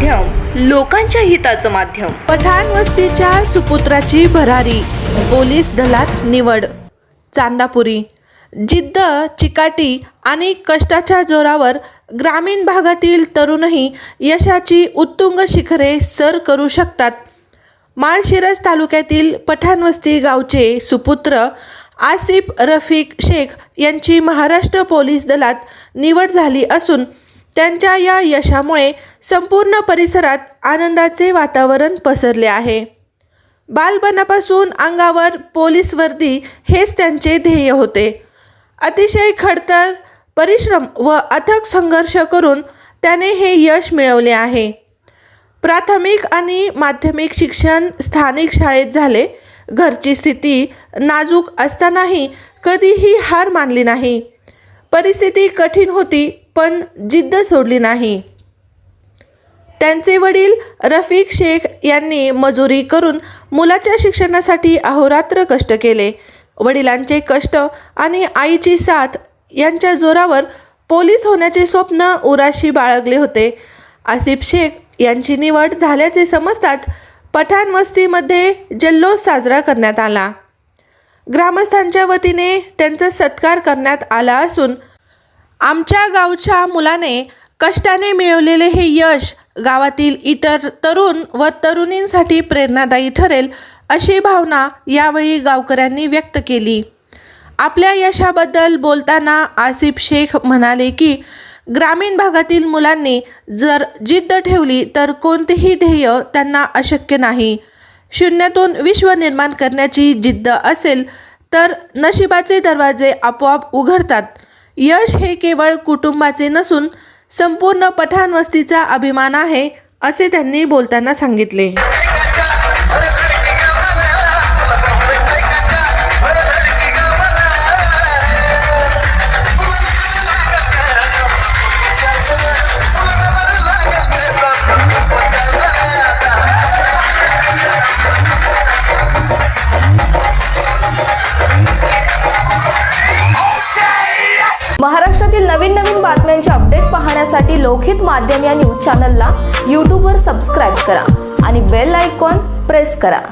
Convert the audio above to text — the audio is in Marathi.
माध्यम लोकांच्या हिताचं माध्यम. पठाण वस्तीच्या सुपुत्राची भरारी पोलीस दलात निवड. चांदापुरी जिद्द चिकाटी आणि कष्टाच्या जोरावर ग्रामीण भागातील तरुणही यशाची उत्तुंग शिखरे सर करू शकतात. माळशिरस तालुक्यातील पठाणवस्ती गावचे सुपुत्र आसिफ रफिक शेख यांची महाराष्ट्र पोलीस दलात निवड झाली असून त्यांच्या या यशामुळे संपूर्ण परिसरात आनंदाचे वातावरण पसरले आहे. बालपणापासून अंगावर पोलीस वर्दी हेच त्यांचे ध्येय होते. अतिशय खडतर परिश्रम व अथक संघर्ष करून त्याने हे यश मिळवले आहे. प्राथमिक आणि माध्यमिक शिक्षण स्थानिक शाळेत झाले. घरची स्थिती नाजूक असतानाही कधीही हार मानली नाही. परिस्थिती कठीण होती पण जिद्द सोडली नाही. त्यांचे वडील रफीक शेख यांनी मजुरी करून मुलाच्या शिक्षणासाठी अहोरात्र कष्ट केले. वडिलांचे कष्ट आणि आईची साथ यांच्या जोरावर पोलीस होण्याचे स्वप्न उराशी बाळगले होते. आसिफ शेख यांची निवड झाल्याचे समजताच पठाण वस्तीमध्ये जल्लोष साजरा करण्यात आला. ग्रामस्थांच्या वतीने त्यांचा सत्कार करण्यात आला असून आमच्या गावच्या मुलाने कष्टाने मिळवलेले हे यश गावातील इतर तरुण व तरुणींसाठी प्रेरणादायी ठरेल अशी भावना यावेळी गावकऱ्यांनी व्यक्त केली. आपल्या यशाबद्दल बोलताना आसिफ शेख म्हणाले की ग्रामीण भागातील मुलांनी जर जिद्द ठेवली तर कोणतेही ध्येय त्यांना अशक्य नाही. शून्यातून विश्व निर्माण करण्याची जिद्द असेल तर नशिबाचे दरवाजे आपोआप उघडतात. यश हे केवळ कुटुंबाचे नसून संपूर्ण पठाण वस्तीचा अभिमान आहे असे त्यांनी बोलताना सांगितले. महाराष्ट्रातील नवीन नवीन बातम्यांचे अपडेट पाहण्यासाठी लोकहित माध्यम या न्यूज चॅनलला यूट्यूबवर सबस्क्राईब करा आणि बेल आयकॉन प्रेस करा.